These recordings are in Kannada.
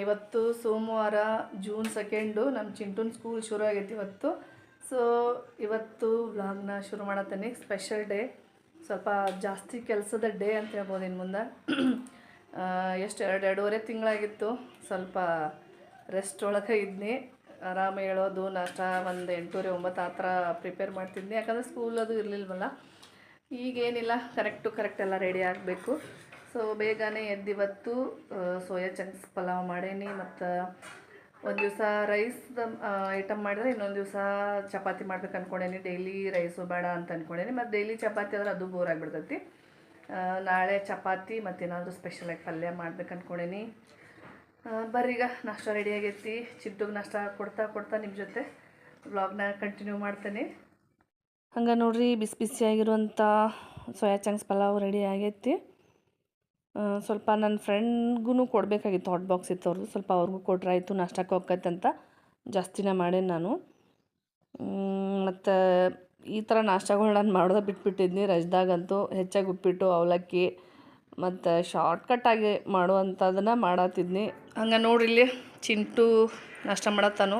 ಇವತ್ತು ಸೋಮವಾರ ಜೂನ್ ಸೆಕೆಂಡು ನಮ್ಮ ಚಿಂಟುನ್ ಸ್ಕೂಲ್ ಶುರು ಆಗೈತಿ ಇವತ್ತು. ಸೊ ಇವತ್ತು ವ್ಲಾಗ್ನ ಶುರು ಮಾಡತ್ತೇನೆ. ಸ್ಪೆಷಲ್ ಡೇ ಸ್ವಲ್ಪ ಜಾಸ್ತಿ ಕೆಲಸದ ಡೇ ಅಂತ ಹೇಳ್ಬೋದು ಇನ್ನು ಮುಂದೆ. ಎಷ್ಟು ಎರಡು, ಎರಡೂವರೆ ತಿಂಗಳಾಗಿತ್ತು. ಸ್ವಲ್ಪ ರೆಸ್ಟ್ ಒಳಗೆ ಇದ್ನಿ. ಆರಾಮ ಹೇಳೋದು, ನಾಷ್ಟ ಒಂದು ಎಂಟೂವರೆ, ಒಂಬತ್ತು ಆ ಥರ ಪ್ರಿಪೇರ್ ಮಾಡ್ತಿದ್ನಿ. ಯಾಕಂದರೆ ಸ್ಕೂಲ್ ಅದು ಇರಲಿಲ್ವಲ್ಲ. ಈಗೇನಿಲ್ಲ. ಕರೆಕ್ಟು ಕರೆಕ್ಟ್ ಎಲ್ಲ ರೆಡಿ ಆಗಬೇಕು. ಸೊ ಬೇಗನೆ ಎದ್ದಿವತ್ತು ಸೋಯಾ ಚಂಕ್ಸ್ ಪಲಾವ್ ಮಾಡೇನಿ ಮತ್ತು ಒಂದು ದಿವಸ ರೈಸ್ ಐಟಮ್ ಮಾಡಿದ್ರೆ ಇನ್ನೊಂದು ದಿವಸ ಚಪಾತಿ ಮಾಡ್ಬೇಕು ಅಂದ್ಕೊಂಡೇನಿ ಡೈಲಿ ರೈಸು ಬೇಡ ಅಂತ ಅಂದ್ಕೊಂಡೇನಿ ಮತ್ತು ಡೈಲಿ ಚಪಾತಿ ಆದ್ರೆ ಅದು ಬೋರ್ ಆಗಿಬಿಡ್ತೈತಿ. ನಾಳೆ ಚಪಾತಿ ಮತ್ತೇನಾದರೂ ಸ್ಪೆಷಲಾಗಿ ಪಲ್ಯ ಮಾಡ್ಬೇಕು ಅಂದ್ಕೊಂಡೇನಿ ಬರ್ರೀಗ ನಾಷ್ಟ ರೆಡಿ ಆಗೈತಿ. ಚಿಟ್ಟುಗೆ ನಾಷ್ಟ ಕೊಡ್ತಾ ಕೊಡ್ತಾ ನಿಮ್ಮ ಜೊತೆ ವ್ಲಾಗ್ನ ಕಂಟಿನ್ಯೂ ಮಾಡ್ತೇನೆ. ಹಂಗೆ ನೋಡ್ರಿ, ಬಿಸಿ ಬಿಸಿಯಾಗಿರುವಂಥ ಸೋಯಾ ಚಂಕ್ಸ್ ಪಲಾವ್ ರೆಡಿ ಆಗೈತಿ. ಸ್ವಲ್ಪ ನನ್ನ ಫ್ರೆಂಡ್ಗೂ ಕೊಡಬೇಕಾಗಿತ್ತು ಹಾಟ್ ಬಾಕ್ಸ್ ಇತ್ತು ಅವ್ರದ್ದು ಸ್ವಲ್ಪ ಅವ್ರಿಗೂ ಕೊಟ್ರೆ ಆಯಿತು, ನಾಷ್ಟಕ್ಕೆ ಹೋಗ್ತೈತೆ ಅಂತ ಜಾಸ್ತಿನೇ ಮಾಡೇನಿ ನಾನು. ಮತ್ತು ಈ ಥರ ನಾಷ್ಟಗಳು ನಾನು ಮಾಡೋದ ಬಿಟ್ಬಿಟ್ಟಿದ್ನಿ. ರಜದಾಗಂತೂ ಹೆಚ್ಚಾಗಿ ಉಪ್ಪಿಟ್ಟು, ಅವಲಕ್ಕಿ, ಮತ್ತು ಶಾರ್ಟ್ಕಟ್ಟಾಗಿ ಮಾಡುವಂಥದನ್ನು ಮಾಡತ್ತಿದ್ನಿ. ಹಂಗೆ ನೋಡ್ರಿ ಇಲ್ಲಿ ಚಿಂಟು ನಾಷ್ಟ ಮಾಡತ್ತಾನು.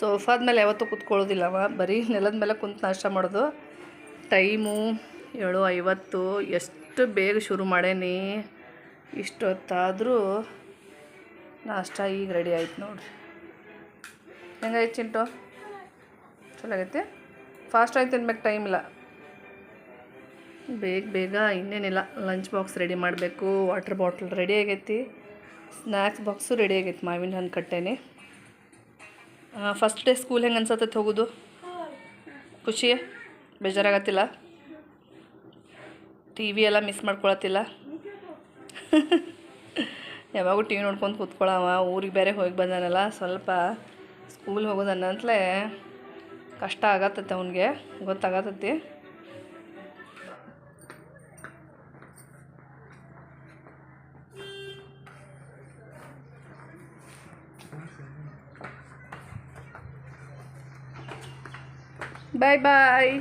ಸೋಫಾದ ಮೇಲೆ ಯಾವತ್ತೂ ಅವ. ಬರೀ ನೆಲದ ಮೇಲೆ ಕುಂತು ನಾಷ್ಟ ಮಾಡೋದು. ಟೈಮು ಏಳು ಐವತ್ತು, ಎಷ್ಟು ಬೇಗ ಶುರು ಮಾಡೇನಿ. ಇಷ್ಟೊತ್ತಾದರೂ ನಾಷ್ಟ ಈಗ ರೆಡಿ ಆಯ್ತು ನೋಡಿರಿ. ಹೆಂಗಾಯ್ತು ಚಿಂಟು? ಚಲೋ ಆಗೈತೆ ಫಾಸ್ಟ್ ಆಯ್ತು ತಿನ್ಬೇಕು ಟೈಮ್ ಇಲ್ಲ. ಬೇಗ ಬೇಗ ಇನ್ನೇನಿಲ್ಲ. ಲಂಚ್ ಬಾಕ್ಸ್ ರೆಡಿ ಮಾಡಬೇಕು. ವಾಟರ್ ಬಾಟ್ಲ್ ರೆಡಿ ಆಗೈತಿ. ಸ್ನ್ಯಾಕ್ಸ್ ಬಾಕ್ಸು ರೆಡಿ ಆಗೈತಿ ಮಾವಿನ ಹಣ್ಣು ಕಟ್ಟೇನಿ. ಫಸ್ಟ್ ಡೇ ಸ್ಕೂಲ್ ಹೆಂಗೆ ಅನ್ಸತ್ತೈತೆ ಹೋಗೋದು? ಖುಷಿ? ಬೇಜಾರಾಗತ್ತಿಲ್ಲ? ಟಿ ವಿ ಎಲ್ಲ ಮಿಸ್ ಮಾಡ್ಕೊಳತ್ತಿಲ್ಲ. ಯಾವಾಗೂ ಟಿ ವಿ ನೋಡ್ಕೊಂಡು ಕೂತ್ಕೊಳ್ಳವ ಊರಿಗೆ ಬೇರೆ ಹೋಗಿ ಬಂದಾನಲ್ಲ, ಸ್ವಲ್ಪ ಸ್ಕೂಲ್ ಹೋಗೋದನ್ನಂತಲೇ ಕಷ್ಟ ಆಗತ್ತೈತೆ ಅವನಿಗೆ ಗೊತ್ತಾಗತ್ತೈತಿ ಬಾಯ್ ಬಾಯ್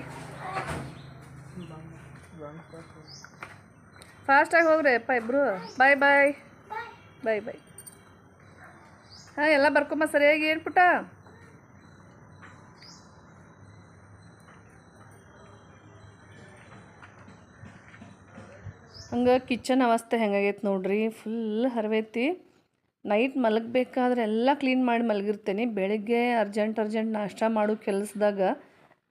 ಫಾಸ್ಟಾಗಿ ಹೋಗ್ರಿ, ಅಪ್ಪ ಇಬ್ಬರು ಬಾಯ್ ಬಾಯ್ ಬಾಯ್ ಬಾಯ್ ಹಾಂ, ಎಲ್ಲ ಬರ್ಕೊಂಬ ಸರಿಯಾಗಿ, ಏನು ಪುಟ್ಟ? ಹಂಗೆ ಕಿಚನ್ ಅವಸ್ಥೆ ಹೆಂಗಾಗೈತೆ ನೋಡ್ರಿ ಫುಲ್ ಹರವೈತಿ. ನೈಟ್ ಮಲಗಬೇಕಾದ್ರೆ ಎಲ್ಲ ಕ್ಲೀನ್ ಮಾಡಿ ಮಲಗಿರ್ತೇನೆ. ಬೆಳಗ್ಗೆ ಅರ್ಜೆಂಟ್ ಅರ್ಜೆಂಟ್ ನಾಷ್ಟ ಮಾಡೋ ಕೆಲಸದಾಗ.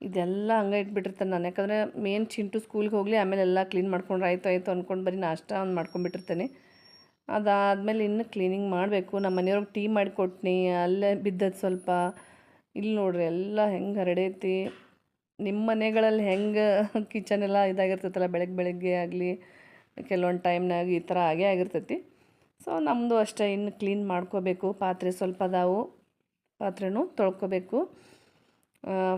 ಇದೆಲ್ಲ ಹಂಗೆ ಇಟ್ಬಿಟ್ಟಿರ್ತಾನೆ ನಾನು. ಯಾಕಂದರೆ ಮೇನ್ ಚಿಂಟು ಸ್ಕೂಲ್ಗೆ ಹೋಗಲಿ, ಆಮೇಲೆ ಎಲ್ಲ ಕ್ಲೀನ್ ಮಾಡ್ಕೊಂಡು ಆಯಿತು ಆಯಿತು ಅಂದ್ಕೊಂಡು ಬರೀ ನಾಷ್ಟ ಒಂದು ಮಾಡ್ಕೊಂಡ್ಬಿಟ್ಟಿರ್ತೇನೆ. ಅದಾದಮೇಲೆ ಇನ್ನು ಕ್ಲೀನಿಂಗ್ ಮಾಡಬೇಕು. ನಮ್ಮ ಮನೆಯವ್ರಿಗೆ ಟೀ ಮಾಡಿಕೊಟ್ನಿ ಅಲ್ಲೇ ಬಿದ್ದದ್ದು ಸ್ವಲ್ಪ. ಇಲ್ಲಿ ನೋಡ್ರಿ ಎಲ್ಲ ಹೆಂಗೆ ಹರಡೈತಿ. ನಿಮ್ಮ ಮನೆಗಳಲ್ಲಿ ಹೆಂಗೆ ಕಿಚನ್ ಎಲ್ಲ ಇದಾಗಿರ್ತೈತಲ್ಲ ಬೆಳಗ್ಗೆ ಬೆಳಗ್ಗೆ ಆಗಲಿ, ಕೆಲವೊಂದು ಟೈಮ್ನಾಗ ಈ ಥರ ಆಗೇ ಆಗಿರ್ತೈತಿ. ಸೊ ನಮ್ಮದು ಅಷ್ಟೇ, ಇನ್ನು ಕ್ಲೀನ್ ಮಾಡ್ಕೋಬೇಕು. ಪಾತ್ರೆ ಸ್ವಲ್ಪ ಅದಾವು, ಪಾತ್ರೆನೂ ತೊಳ್ಕೊಬೇಕು.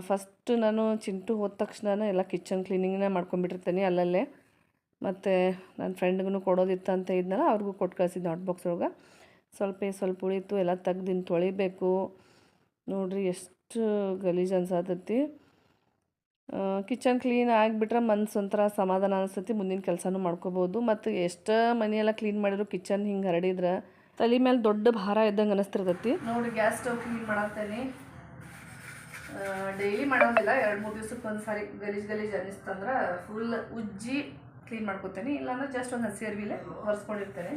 ಫಸ್ಟ್ ನಾನು ಚಿಂಟು ಹೋದ ತಕ್ಷಣ ಎಲ್ಲ ಕಿಚನ್ ಕ್ಲೀನಿಂಗ್ನ ಮಾಡ್ಕೊಂಡ್ಬಿಟ್ಟಿರ್ತೀನಿ ಅಲ್ಲಲ್ಲೇ. ಮತ್ತು ನನ್ನ ಫ್ರೆಂಡ್ಗೂ ಕೊಡೋದಿತ್ತು ಅಂತ ಇದ್ನಲ್ಲ, ಅವ್ರಿಗೂ ಕೊಟ್ಟು ಕಳಿಸಿದ್ದೆ ಹಾಟ್ ಬಾಕ್ಸ್ ಒಳಗೆ. ಸ್ವಲ್ಪ ಸ್ವಲ್ಪ ಉಳಿತು, ಎಲ್ಲ ತೆಗ್ದಿನ ತೊಳಿಬೇಕು. ನೋಡಿರಿ ಎಷ್ಟು ಗಲೀಜು ಅನ್ಸತ್ತತಿ ಕಿಚನ್ ಕ್ಲೀನ್ ಆಗಿಬಿಟ್ರೆ ಮನ್ಸು ಒಂಥರ ಸಮಾಧಾನ ಅನಿಸ್ತತಿ, ಮುಂದಿನ ಕೆಲಸನೂ ಮಾಡ್ಕೋಬೋದು. ಮತ್ತು ಎಷ್ಟು ಮನೆಯೆಲ್ಲ ಕ್ಲೀನ್ ಮಾಡಿದ್ರು ಕಿಚನ್ ಹಿಂಗೆ ಹರಡಿದ್ರೆ, ತಲೆ ಮೇಲೆ ದೊಡ್ಡ ಭಾರ ಇದ್ದಂಗೆ ಅನಿಸ್ತಿರ್ತೈತಿ. ನೋಡಿ ಗ್ಯಾಸ್ ಸ್ಟವ್ ಕ್ಲೀನ್ ಮಾಡತ್ತೇನೆ ಡೈಲಿ ಮಾಡೋದಿಲ್ಲ, ಎರಡು ಮೂರು ದಿವ್ಸಕ್ಕೆ ಒಂದು ಸಾರಿ ಗಲೀಜು ಗಲೀಜು ಅನ್ನಿಸ್ತಂದ್ರೆ ಫುಲ್ ಉಜ್ಜಿ ಕ್ಲೀನ್ ಮಾಡ್ಕೊತೇನೆ. ಇಲ್ಲಾಂದ್ರೆ ಜಸ್ಟ್ ಒಂದು ಹಸಿ ಅರ್ವಿಲೆ ಒರೆಸ್ಕೊಂಡಿರ್ತೇನೆ.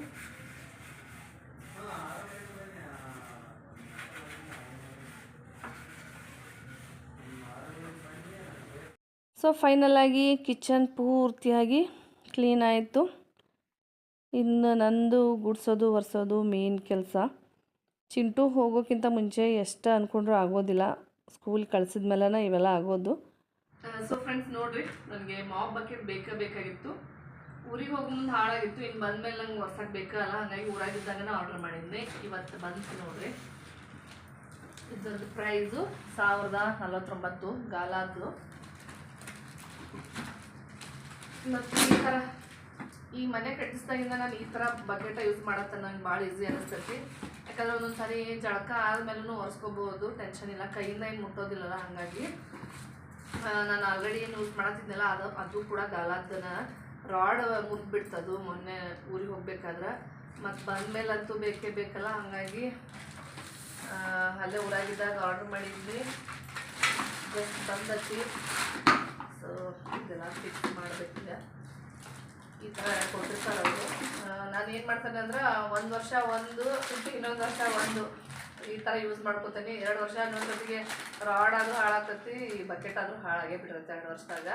ಸೊ ಫೈನಲಾಗಿ ಕಿಚನ್ ಪೂರ್ತಿಯಾಗಿ ಕ್ಲೀನ್ ಆಯಿತು. ಇನ್ನು ನಂದು ಗುಡಿಸೋದು, ಒರೆಸೋದು ಮೇನ್ ಕೆಲಸ. ಚಿಂಟು ಹೋಗೋಕ್ಕಿಂತ ಮುಂಚೆ ಎಷ್ಟು ಅಂದ್ಕೊಂಡ್ರೂ ಆಗೋದಿಲ್ಲ. ಸ್ಕೂಲ್ ಕಳ್ಸಿದ ಇವೆಲ್ಲ ಆಗೋದು. ಸೊ ಫ್ರೆಂಡ್ಸ್ ನೋಡ್ರಿ ನನಗೆ ಮಾಪ್ ಬಕೆಟ್ ಬೇಕೇ ಬೇಕಾಗಿತ್ತು. ಊರಿಗೆ ಹೋಗೋ ಮುಂದೆ ಹಾಳಾಗಿತ್ತು ಇನ್ನು ಬಂದ್ಮೇಲೆ ನಂಗೆ ಹೊಸಕ್ಕೆ ಬೇಕಲ್ಲ ಹಾಗಾಗಿ ಊರಾಗಿದ್ದಾಗ ಆರ್ಡರ್ ಮಾಡಿದ್ದೆ ಇವತ್ತು ಬಂತು ನೋಡ್ರಿ. ಇದ್ರದ್ದು ಪ್ರೈಸು ಸಾವಿರದ ನಲವತ್ತೊಂಬತ್ತು ಗಾಲಾದ್ದು ಮತ್ತು ಈ ಥರ ಈ ಮನೆ ಕಟ್ಟಿಸ್ದಾಗಿಂದ ನಾನು ಈ ಥರ ಬಕೆಟ ಯೂಸ್ ಮಾಡತ್ತ ನಂಗೆ ಭಾಳ ಈಸಿ ಅನಿಸ್ತೈತಿ. ಯಾಕಂದ್ರೆ ಒಂದೊಂದು ಸಾರಿ ಜಳಕ ಆದ್ಮೇಲೂ ಒರೆಸ್ಕೋಬೋದು ಟೆನ್ಷನ್ ಇಲ್ಲ. ಕೈಯಿಂದ ಏನು ಮುಟ್ಟೋದಿಲ್ಲಲ್ಲ ಹಾಗಾಗಿ. ನಾನು ಆಲ್ರೆಡಿ ಏನು ಯೂಸ್ ಮಾಡತ್ತಿದ್ನಲ್ಲ, ಅದು ಅದು ಕೂಡ ಗಾಲಾದನ ರಾಡ್ ಮುರಿದ್ಬಿಡ್ತದು ಮೊನ್ನೆ ಊರಿಗೆ ಹೋಗ್ಬೇಕಾದ್ರೆ. ಮತ್ತು ಬಂದಮೇಲಂತೂ ಬೇಕೇ ಬೇಕಲ್ಲ, ಹಾಗಾಗಿ ಅಲ್ಲೇ ಊರಾಗಿದ್ದಾಗ ಆರ್ಡ್ರ್ ಮಾಡಿದ್ವಿ. ಜಸ್ಟ್ ಬಂದತಿ ಸೊ ಇದೆಲ್ಲ ಫಿಕ್ಸ್ ಮಾಡಬೇಕೀಗ. ಈ ಥರ ಕೊಟ್ಟಿರ್ತಾರೆ ಅವರು. ನಾನು ಏನು ಮಾಡ್ತೇನೆ ಅಂದ್ರೆ ಒಂದು ವರ್ಷ ಒಂದು ಇನ್ನೊಂದು ವರ್ಷ ಒಂದು ಈ ಥರ ಯೂಸ್ ಮಾಡ್ಕೊತೀನಿ. ಎರಡು ವರ್ಷ ಇನ್ನೊಂದೊತ್ತಿಗೆ ರಾಡ್ ಆದರೂ ಹಾಳಾಗ್ತೈತಿ ಬಕೆಟ್ ಆದರೂ ಹಾಳಾಗೇ ಬಿಟ್ಟಿರುತ್ತೆ ಎರಡು ವರ್ಷದಾಗ.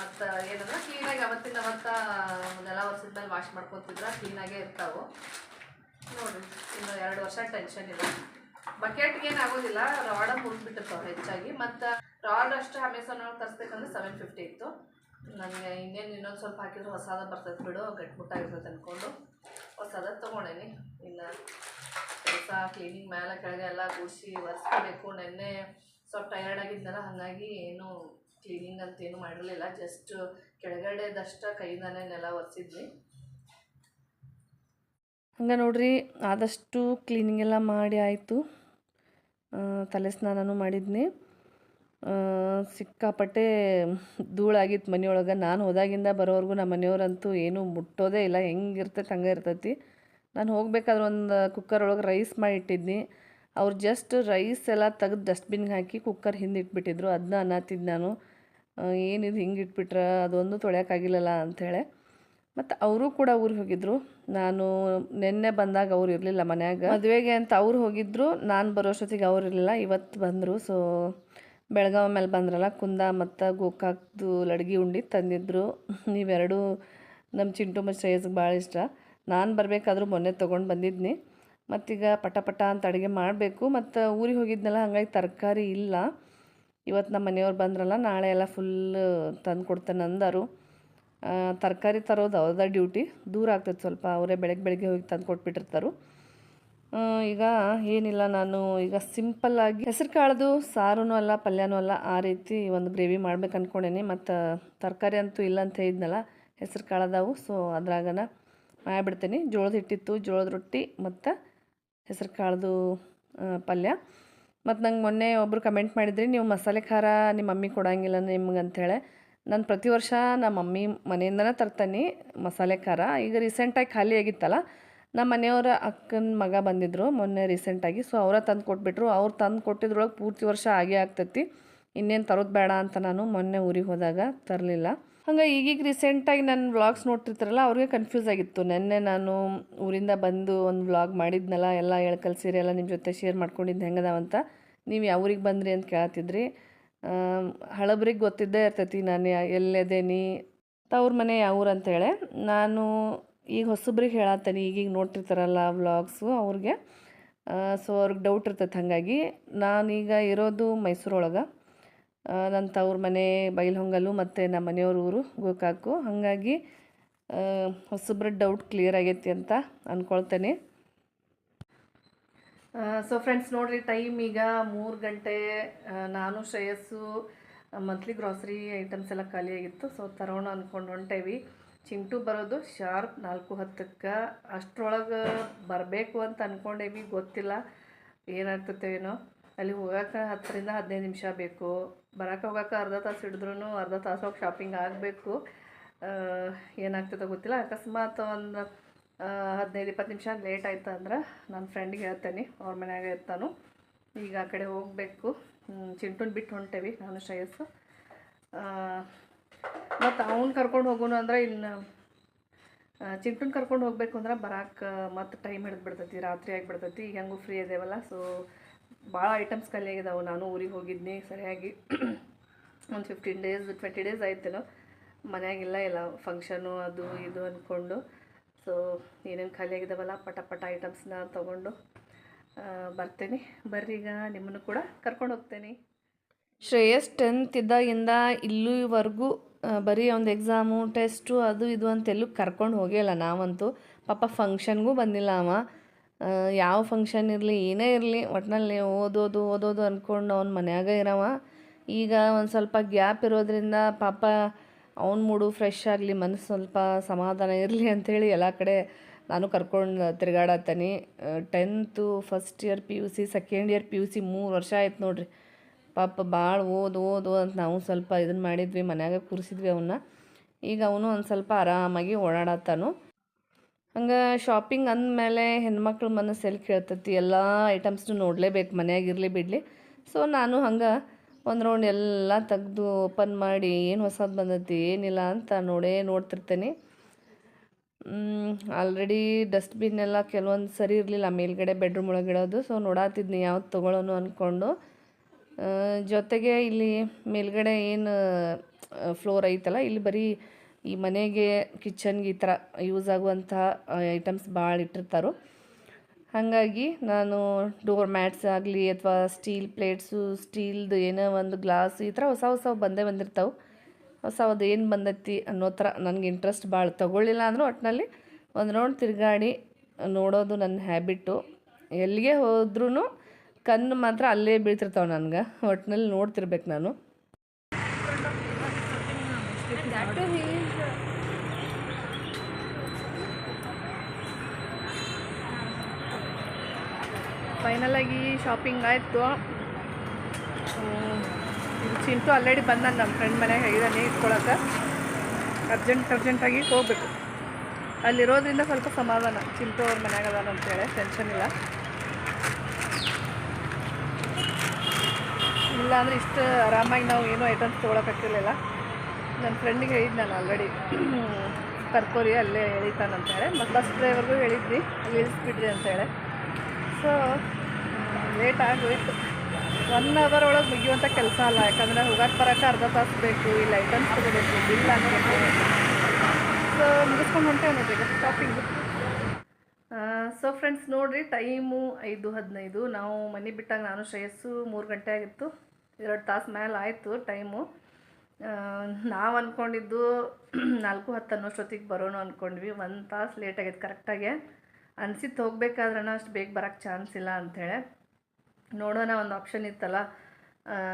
ಮತ್ತು ಏನಂದ್ರೆ ಕ್ಲೀನಾಗಿ ಅವತ್ತಿನ ಅವತ್ತ ನೆಲ ವರ್ಷದ ಮೇಲೆ ವಾಶ್ ಮಾಡ್ಕೊತಿದ್ರೆ ಕ್ಲೀನಾಗೇ ಇರ್ತಾವೆ. ನೋಡಿರಿ, ಇನ್ನು ಎರಡು ವರ್ಷ ಟೆನ್ಷನ್ ಇಲ್ಲ. ಬಕೆಟ್ಗೆ ಏನು ಆಗೋದಿಲ್ಲ ರಾಡ ಮುಗಿದ್ಬಿಟ್ಟಿರ್ತಾವೆ ಹೆಚ್ಚಾಗಿ. ಮತ್ತು ರಾಡ್ ಅಷ್ಟು ಅಮೆಝಾನ್ ಒಳಗೆ ತರಿಸ್ಬೇಕಂದ್ರೆ ಸೆವೆನ್ ಫಿಫ್ಟಿ ಇತ್ತು. ನನಗೆ ಇನ್ನೇನು ಇನ್ನೊಂದು ಸ್ವಲ್ಪ ಹಾಕಿದ್ರೆ ಹೊಸಾದ ಬರ್ತೈತೆ ಬಿಡು ಗಟ್ಟಿಮುಟ್ಟಾಗಿರ್ತೈತೆ ಅಂದ್ಕೊಂಡು ಹೊಸಾದ ತೊಗೊಂಡೇನಿ. ಇನ್ನು ಹೊಸ ಕ್ಲೀನಿಂಗ್ ಮೇಲೆ ಕೆಳಗೆ ಎಲ್ಲ ಗುಡಿಸಿ ಒರೆಸ್ಕೋಬೇಕು. ನೆನ್ನೆ ಸ್ವಲ್ಪ ಟೈರ್ಡ್ ಆಗಿದ್ದಲ್ಲ ಹಾಗಾಗಿ ಏನು ಕ್ಲೀನಿಂಗ್ ಅಂತ ಏನು ಮಾಡಿರಲಿಲ್ಲ. ಜಸ್ಟ್ ಕೆಳಗಡೆದಷ್ಟ ಕೈಯಿಂದನೇ ನೆಲ ಒರೆಸಿದ್ವಿ. ಹಂಗೆ ನೋಡ್ರಿ, ಆದಷ್ಟು ಕ್ಲೀನಿಂಗ್ ಎಲ್ಲ ಮಾಡಿ ಆಯಿತು. ತಲೆ ಸ್ನಾನನೂ ಮಾಡಿದ್ನಿ. ಸಿಕ್ಕಾಪಟ್ಟೆ ಧೂಳಾಗಿತ್ತು ಮನೆಯೊಳಗೆ. ನಾನು ಹೋದಾಗಿಂದ ಬರೋವರೆಗೂ ನಮ್ಮ ಮನೆಯವ್ರಂತೂ ಏನೂ ಮುಟ್ಟೋದೇ ಇಲ್ಲ. ಹೆಂಗಿರ್ತೈತೆ, ಹಂಗೆ ಇರ್ತೈತಿ. ನಾನು ಹೋಗ್ಬೇಕಾದ್ರೆ ಒಂದು ಕುಕ್ಕರ್ ಒಳಗೆ ರೈಸ್ ಮಾಡಿ ಇಟ್ಟಿದ್ನಿ. ಅವ್ರು ಜಸ್ಟ್ ರೈಸ್ ಎಲ್ಲ ತೆಗೆದು ಡಸ್ಟ್ಬಿನ್ಗೆ ಹಾಕಿ ಕುಕ್ಕರ್ ಹಿಂದೆ ಇಟ್ಬಿಟ್ಟಿದ್ರು. ಅದನ್ನ ಅನ್ನತ್ತಿದ್ದು ನಾನು. ಏನಿದು ಹಿಂಗೆ ಇಟ್ಬಿಟ್ರೆ? ಅದೊಂದು ತೊಳೆಯೋಕ್ಕಾಗಿಲ್ಲಲ್ಲ ಅಂಥೇಳಿ ಮತ್ತು ಅವರು ಕೂಡ ಊರಿಗೆ ಹೋಗಿದ್ರು. ನಾನು ನಿನ್ನೆ ಬಂದಾಗ ಅವ್ರು ಇರಲಿಲ್ಲ ಮನ್ಯಾಗ. ಮದುವೆಗೆ ಅಂತ ಅವ್ರು ಹೋಗಿದ್ದರು ನಾನು ಬರೋಷ್ಟೊತ್ತಿಗೆ ಅವ್ರು ಇರಲಿಲ್ಲ. ಇವತ್ತು ಬಂದರು. ಸೊ ಬೆಳಗಾವಿ ಮೇಲೆ ಬಂದ್ರಲ್ಲ, ಕುಂದ ಮತ್ತು ಗೋಕಾಕ್ದು ಲಡ್ಗಿ ಉಂಡಿ ತಂದಿದ್ರು. ನೀವೆರಡೂ ನಮ್ಮ ಚಿಂಟು ಮತ್ತು ಶ್ರೇಯಸ್ಗೆ ಭಾಳ ಇಷ್ಟ. ನಾನು ಬರಬೇಕಾದ್ರೂ ಮೊನ್ನೆ ತೊಗೊಂಡು ಬಂದಿದ್ನಿ. ಮತ್ತೀಗ ಪಟ ಪಟ ಅಂತ ಅಡುಗೆ ಮಾಡಬೇಕು. ಮತ್ತು ಊರಿಗೆ ಹೋಗಿದ್ನಲ್ಲ, ಹಂಗಾಗಿ ತರಕಾರಿ ಇಲ್ಲ. ಇವತ್ತು ನಮ್ಮ ಮನೆಯವ್ರು ಬಂದ್ರಲ್ಲ, ನಾಳೆ ಎಲ್ಲ ಫುಲ್ ತಂದು ಕೊಡ್ತೇನೆ ಅಂದರು ತರಕಾರಿ ತರೋದು ಅವ್ರದ್ದು ಡ್ಯೂಟಿ ದೂರ ಆಗ್ತೈತೆ ಸ್ವಲ್ಪ, ಅವರೇ ಬೆಳಗ್ಗೆ ಬೆಳಗ್ಗೆ ಹೋಗಿ ತಂದು ಕೊಟ್ಬಿಟ್ಟಿರ್ತಾರೆ. ಈಗ ಏನಿಲ್ಲ, ನಾನು ಈಗ ಸಿಂಪಲ್ಲಾಗಿ ಹೆಸರು ಕಾಳದು ಸಾರೂ ಅಲ್ಲ, ಪಲ್ಯನೂ ಅಲ್ಲ, ಆ ರೀತಿ ಒಂದು ಗ್ರೇವಿ ಮಾಡ್ಬೇಕು ಅಂದ್ಕೊಂಡೇನಿ ಮತ್ತು, ತರಕಾರಿ ಅಂತೂ ಇಲ್ಲ ಅಂತ ಹೇಳಿದ್ನಲ್ಲ, ಹೆಸರು ಕಾಳದಾವು ಸೊ ಅದ್ರಾಗನ ಮಾಡಿಬಿಡ್ತೀನಿ ಜೋಳದ ಹಿಟ್ಟಿತ್ತು, ಜೋಳದ ರೊಟ್ಟಿ, ಮತ್ತು ಹೆಸರು ಕಾಳದು ಪಲ್ಯ. ಮತ್ತು ನಂಗೆ ಮೊನ್ನೆ ಒಬ್ಬರು ಕಮೆಂಟ್ ಮಾಡಿದ್ರಿ, ನೀವು ಮಸಾಲೆ ಖಾರ ನಿಮ್ಮ ಮಮ್ಮಿ ಕೊಡೋಂಗಿಲ್ಲ ನಿಮ್ಗೆ ಅಂಥೇಳಿ ನಾನು ಪ್ರತಿ ವರ್ಷ ನಮ್ಮ ಮಮ್ಮಿ ಮನೆಯಿಂದನೇ ತರ್ತೀನಿ ಮಸಾಲೆ ಖಾರ. ಈಗ ರೀಸೆಂಟಾಗಿ ಖಾಲಿ ಆಗಿತ್ತಲ್ಲ ನಮ್ಮ ಮನೆಯವರ ಅಕ್ಕನ ಮಗ ಬಂದಿದ್ದರು ಮೊನ್ನೆ ರೀಸೆಂಟಾಗಿ ಸೊ ಅವರ ತಂದು ಕೊಟ್ಬಿಟ್ರು. ಅವ್ರು ತಂದು ಕೊಟ್ಟಿದ್ರೊಳಗೆ ಪೂರ್ತಿ ವರ್ಷ ಆಗೇ ಆಗ್ತೈತಿ. ಇನ್ನೇನು ತರೋದು ಬೇಡ ಅಂತ ನಾನು ಮೊನ್ನೆ ಊರಿಗೆ ಹೋದಾಗ ತರಲಿಲ್ಲ. ಹಂಗೆ ಈಗೀಗ ರೀಸೆಂಟಾಗಿ ನನ್ನ ವ್ಲಾಗ್ಸ್ ನೋಡ್ತಿರ್ತಾರಲ್ಲ, ಅವ್ರಿಗೆ ಕನ್ಫ್ಯೂಸ್ ಆಗಿತ್ತು. ನೆನ್ನೆ ನಾನು ಊರಿಂದ ಬಂದು ಒಂದು ವ್ಲಾಗ್ ಮಾಡಿದ್ನಲ್ಲ, ಎಲ್ಲ ಎಳ್ಕಲ್ ಸೀರೆ ಎಲ್ಲ ನಿಮ್ಮ ಜೊತೆ ಶೇರ್ ಮಾಡ್ಕೊಂಡಿದ್ದು ಹೆಂಗದಾವಂತ ನೀವು ಯಾವ ಊರಿಗೆ ಬಂದ್ರಿ ಅಂತ ಕೇಳತ್ತಿದ್ರಿ ಹಳಬ್ರಿಗೆ ಗೊತ್ತಿದ್ದೇ ಇರ್ತೈತಿ, ನಾನು ಎಲ್ಲೆದೇನಿ, ತವ್ರ ಮನೆ ಯಾವ ಊರು ಅಂತೇಳಿ ನಾನು ಈಗ ಹೊಸಬ್ರಿಗೆ ಹೇಳತ್ತೀನಿ ಈಗೀಗ ನೋಡ್ತಿರ್ತಾರಲ್ಲ ವ್ಲಾಗ್ಸು ಅವ್ರಿಗೆ. ಸೊ ಅವ್ರಿಗೆ ಡೌಟ್ ಇರ್ತೈತೆ ಹಾಗಾಗಿ. ನಾನೀಗ ಇರೋದು ಮೈಸೂರೊಳಗೆ. ನನ್ನ ತವ್ರ ಮನೆ ಬೈಲ್ಹೊಂಗಲು ಮತ್ತು ನಮ್ಮ ಮನೆಯವ್ರ ಊರು ಗೋಕಾಕು. ಹಾಗಾಗಿ ಹೊಸಬ್ರ ಡೌಟ್ ಕ್ಲಿಯರ್ ಆಗೈತಿ ಅಂತ ಅಂದ್ಕೊಳ್ತೇನೆ ಸೊ ಫ್ರೆಂಡ್ಸ್ ನೋಡಿರಿ ಟೈಮ್ ಈಗ ಮೂರು ಗಂಟೆ ನಾನು, ಶ್ರೇಯಸ್ಸು ಮಂತ್ಲಿ ಗ್ರಾಸರಿ ಐಟಮ್ಸ್ ಎಲ್ಲ ಖಾಲಿಯಾಗಿತ್ತು ಸೊ ತರೋಣ ಅಂದ್ಕೊಂಡು ಹೊಂಟೇವಿ. ಚಿಂಟು ಬರೋದು ಶಾರ್ಪ್ ನಾಲ್ಕು ಹತ್ತಕ್ಕೆ. ಅಷ್ಟರೊಳಗೆ ಬರಬೇಕು ಅಂತ ಅಂದ್ಕೊಂಡೇವಿ ಗೊತ್ತಿಲ್ಲ. ಏನಾಗ್ತತೇನೋ ಅಲ್ಲಿ ಹೋಗಕ್ಕೆ ಹತ್ತರಿಂದ ಹದಿನೈದು ನಿಮಿಷ ಬೇಕು. ಬರೋಕೆ ಹೋಗಕ್ಕೆ ಅರ್ಧ ತಾಸು ಹಿಡಿದ್ರೂ ಅರ್ಧ ತಾಸು ಶಾಪಿಂಗ್ ಆಗಬೇಕು. ಏನಾಗ್ತದೋ ಗೊತ್ತಿಲ್ಲ. ಅಕಸ್ಮಾತ್ ಒಂದು ಹದಿನೈದು, ಇಪ್ಪತ್ತು ನಿಮಿಷ ಲೇಟ್ ಆಯ್ತು ಅಂದ್ರೆ ನನ್ನ ಫ್ರೆಂಡಿಗೆ ಹೇಳ್ತೇನೆ. ಅವ್ರ ಮನ್ಯಾಗ ಇರ್ತಾನು. ಈಗ ಆ ಕಡೆ ಹೋಗಬೇಕು. ಚಿಂಟುನ್ ಬಿಟ್ಟು ಹೊಂಟೇವಿ, ನಾನು ಶ್ರೇಯಸ್ಸು. ಮತ್ತು ಅವ್ನು ಕರ್ಕೊಂಡು ಹೋಗೋಣ ಅಂದ್ರೆ ಇನ್ನು ಚಿಂಟುನ್ ಕರ್ಕೊಂಡು ಹೋಗ್ಬೇಕು ಅಂದ್ರೆ ಬರಾಕ, ಮತ್ತು ಟೈಮ್ ಹಿಡಿದು ಬಿಡ್ತೈತಿ, ರಾತ್ರಿ ಆಗಿಬಿಡ್ತೈತಿ ಈಗ ಹೆಂಗೂ ಫ್ರೀ ಇದೇವಲ್ಲ ಸೊ ಭಾಳ ಐಟಮ್ಸ್ ಕಲಿಯಾಗಿದ್ದಾವೆ ನಾನು ಊರಿಗೆ ಹೋಗಿದ್ನಿ ಸರಿಯಾಗಿ. ಒಂದು ಫಿಫ್ಟೀನ್ ಡೇಸ್ ಟ್ವೆಂಟಿ ಡೇಸ್ ಆಯ್ತೇನೋ. ಮನೆಯಾಗಿಲ್ಲ ಇಲ್ಲ ಫಂಕ್ಷನು ಅದು ಇದು ಅಂದ್ಕೊಂಡು ಸೊ ಏನೇನು ಖಾಲಿಯಾಗಿದ್ದಾವಲ್ಲ ಪಟ ಪಟ ಐಟಮ್ಸ್ನ ತೊಗೊಂಡು ಬರ್ತೀನಿ. ಈಗ ನಿಮ್ಮನ್ನು ಕೂಡ ಕರ್ಕೊಂಡು ಹೋಗ್ತೇನೆ. ಶ್ರೇಯಸ್ ಟೆಂತ್ ಇದ್ದಾಗಿಂದ ಇಲ್ಲಿವರೆಗೂ ಬರೀ ಒಂದು ಎಕ್ಸಾಮು ಟೆಸ್ಟು ಅದು ಇದು ಅಂತೆಲ್ಲೂ ಕರ್ಕೊಂಡು ಹೋಗಿಲ್ಲ ನಾವಂತೂ. ಪಾಪ ಫಂಕ್ಷನ್ಗೂ ಬಂದಿಲ್ಲ ಅವ. ಯಾವ ಫಂಕ್ಷನ್ ಇರಲಿ, ಏನೇ ಇರಲಿ ಒಟ್ಟಿನಲ್ಲಿ ಓದೋದು ಓದೋದು ಅಂದ್ಕೊಂಡು ಅವ್ನ ಮನ್ಯಾಗ ಇರವ. ಈಗ ಒಂದು ಸ್ವಲ್ಪ ಗ್ಯಾಪ್ ಇರೋದ್ರಿಂದ ಪಾಪ ಅವ್ನ ಮೂಡು ಫ್ರೆಶ್ ಆಗಲಿ ಮನಸ್ಸು ಸ್ವಲ್ಪ ಸಮಾಧಾನ ಇರಲಿ ಅಂಥೇಳಿ ಎಲ್ಲ ಕಡೆ ನಾನು ಕರ್ಕೊಂಡು ತಿರುಗಾಡತ್ತೀನಿ. Tenth first year P U C second year P U C ಮೂರು ವರ್ಷ ಆಯ್ತು ನೋಡ್ರಿ. ಪಾಪ ಭಾಳ ಓದು ಓದು ಅಂತ ನಾವು ಸ್ವಲ್ಪ ಇದನ್ನು ಮಾಡಿದ್ವಿ, ಮನ್ಯಾಗ ಕೂರಿಸಿದ್ವಿ ಅವನ್ನ ಈಗ ಅವನು ಒಂದು ಸ್ವಲ್ಪ ಆರಾಮಾಗಿ ಓಡಾಡತ್ತಾನು. ಹಂಗೆ ಶಾಪಿಂಗ್ ಅಂದಮೇಲೆ ಹೆಣ್ಮಕ್ಳು ಮನಸ್ಸು ಎಲ್ಲಿ ಕೇಳ್ತೈತಿ? ಎಲ್ಲ ಐಟಮ್ಸ್ನು ನೋಡಲೇಬೇಕು ಮನೆಯಾಗಿರಲಿ ಬಿಡಲಿ. ಸೊ ನಾನು ಹಂಗೆ ಒಂದು ರೌಂಡ್ ಎಲ್ಲ ತೆಗ್ದು ಓಪನ್ ಮಾಡಿ ಏನು ಹೊಸದು ಬಂದೈತಿ, ಏನಿಲ್ಲ ಅಂತ ನೋಡೇ ನೋಡ್ತಿರ್ತೇನೆ. ಆಲ್ರೆಡಿ ಡಸ್ಟ್ಬಿನ್ ಎಲ್ಲ ಕೆಲವೊಂದು ಸರಿ ಇರಲಿಲ್ಲ, ಮೇಲ್ಗಡೆ ಬೆಡ್ರೂಮ್ ಒಳಗೆ ಇಡೋದು ಸೊ ನೋಡಾತಿದ್ನಿ ಯಾವ್ದು ತೊಗೊಳೋನು ಅಂದ್ಕೊಂಡು ಜೊತೆಗೆ ಇಲ್ಲಿ ಮೇಲ್ಗಡೆ ಏನು ಫ್ಲೋರ್ ಐತಲ್ಲ, ಇಲ್ಲಿ ಬರೀ ಈ ಮನೆಗೆ ಕಿಚನ್ಗೆ ಈ ಥರ ಯೂಸ್ ಆಗುವಂಥ ಐಟಮ್ಸ್ ಭಾಳ ಇಟ್ಟಿರ್ತಾರೋ. ಹಾಗಾಗಿ ನಾನು ಡೋರ್ ಮ್ಯಾಟ್ಸ್ ಆಗಲಿ ಅಥವಾ ಸ್ಟೀಲ್ ಪ್ಲೇಟ್ಸು ಸ್ಟೀಲ್ದು ಏನೋ ಒಂದು ಗ್ಲಾಸ್ ಈ ಥರ ಹೊಸ ಹೊಸ ಬಂದೇ ಬಂದಿರ್ತಾವೆ. ಹೊಸದು ಏನು ಬಂದೈತಿ ಅನ್ನೋ ಥರ ನನಗೆ ಇಂಟ್ರೆಸ್ಟ್ ಭಾಳ ತೊಗೊಳ್ಳಿಲ್ಲ ಅಂದರೂ ಒಟ್ಟಿನಲ್ಲಿ ಒಂದು ರೌಂಡ್ ತಿರುಗಾಡಿ ನೋಡೋದು ನನ್ನ ಹ್ಯಾಬಿಟ್ಟು ಎಲ್ಲಿಗೆ ಹೋದ್ರೂ ಕಣ್ಣು ಮಾತ್ರ ಅಲ್ಲೇ ಬೀಳ್ತಿರ್ತಾವೆ ನನಗೆ. ಒಟ್ಟಿನಲ್ಲಿ ನೋಡ್ತಿರ್ಬೇಕು ನಾನು. ಫೈನಲಾಗಿ ಶಾಪಿಂಗ್ ಆಯಿತು. ಚಿಂಟು ಆಲ್ರೆಡಿ ಬಂದ ನಮ್ಮ ಫ್ರೆಂಡ್ ಮನೆಗೆ ಆಗಿದ್ದಾನೆ ಇಟ್ಕೊಳಕ್ಕೆ ಅರ್ಜೆಂಟ್ ಅರ್ಜೆಂಟಾಗಿ ಹೋಗ್ಬೇಕು. ಅಲ್ಲಿರೋದ್ರಿಂದ ಸ್ವಲ್ಪ ಸಮಾಧಾನ. ಚಿಂಟು ಅವ್ರ ಮನ್ಯಾಗ ಅದಾನ ಅಂತೇಳಿ ಟೆನ್ಷನ್ ಇಲ್ಲ. ಇಲ್ಲ ಅಂದರೆ ಇಷ್ಟು ಆರಾಮಾಗಿ ನಾವು ಏನೂ ಐಟಮ್ಸ್ ತೊಗೊಳಕ್ಕಾಗಿರಲಿಲ್ಲ ನನ್ನ ಫ್ರೆಂಡಿಗೆ ಹೇಳಿದ್ದು ನಾನು ಆಲ್ರೆಡಿ ಕರ್ಕೋರಿ ಅಲ್ಲೇ ಎಳಿತಾನಂತೇಳಿ ಮತ್ತು ಬಸ್ ಡ್ರೈವರ್ಗೂ ಹೇಳಿದ್ವಿ. ಅಲ್ಲಿ ಇಳಿಸ್ಬಿಡ್ರಿ ಅಂತೇಳಿ ಸೊ ಲೇಟ್ ಆಗೋಯ್ತು. ಒನ್ ಅವರ್ ಒಳಗೆ ಮುಗಿಯುವಂಥ ಕೆಲಸ ಅಲ್ಲ. ಯಾಕಂದರೆ ಹೋಗಕ್ಕೆ ಬರೋಕ್ಕೆ ಅರ್ಧ ತಾಸು ಬೇಕು, ಇಲ್ಲ ಐಟಮ್ಸ್ ತೊಗೋಬೇಕು ಬಿಲ್ ಸೊ ಮುಗಿಸ್ಕೊಂಡು ಹೊಂಟೇವೆ ನೋಡ್ರಿ ಈಗ ಸೊ ಫ್ರೆಂಡ್ಸ್ ನೋಡಿರಿ ಟೈಮು ಐದು ಹದಿನೈದು. ನಾವು ಮನೆ ಬಿಟ್ಟಾಗ ನಾನು ಶ್ರೇಯಸ್ಸು ಮೂರು ಗಂಟೆ ಆಗಿತ್ತು. ಎರಡು ತಾಸು ಮೇಲೆ ಆಯಿತು ಟೈಮು. ನಾವು ಅಂದ್ಕೊಂಡಿದ್ದು ನಾಲ್ಕು ಹತ್ತು ಅನ್ನೋಷ್ಟೊತ್ತಿಗೆ ಬರೋಣ ಅಂದ್ಕೊಂಡ್ವಿ ಒಂದು ತಾಸು ಲೇಟ್ ಆಗೈತೆ ಕರೆಕ್ಟಾಗೆ. ಅನಿಸಿತ್ತು ಹೋಗ್ಬೇಕಾದ್ರೆ ಅಷ್ಟು ಬೇಗ ಬರೋಕ್ಕೆ ಚಾನ್ಸ್ ಇಲ್ಲ ಅಂಥೇಳಿ ನೋಡೋಣ ಒಂದು ಆಪ್ಷನ್ ಇತ್ತಲ್ಲ.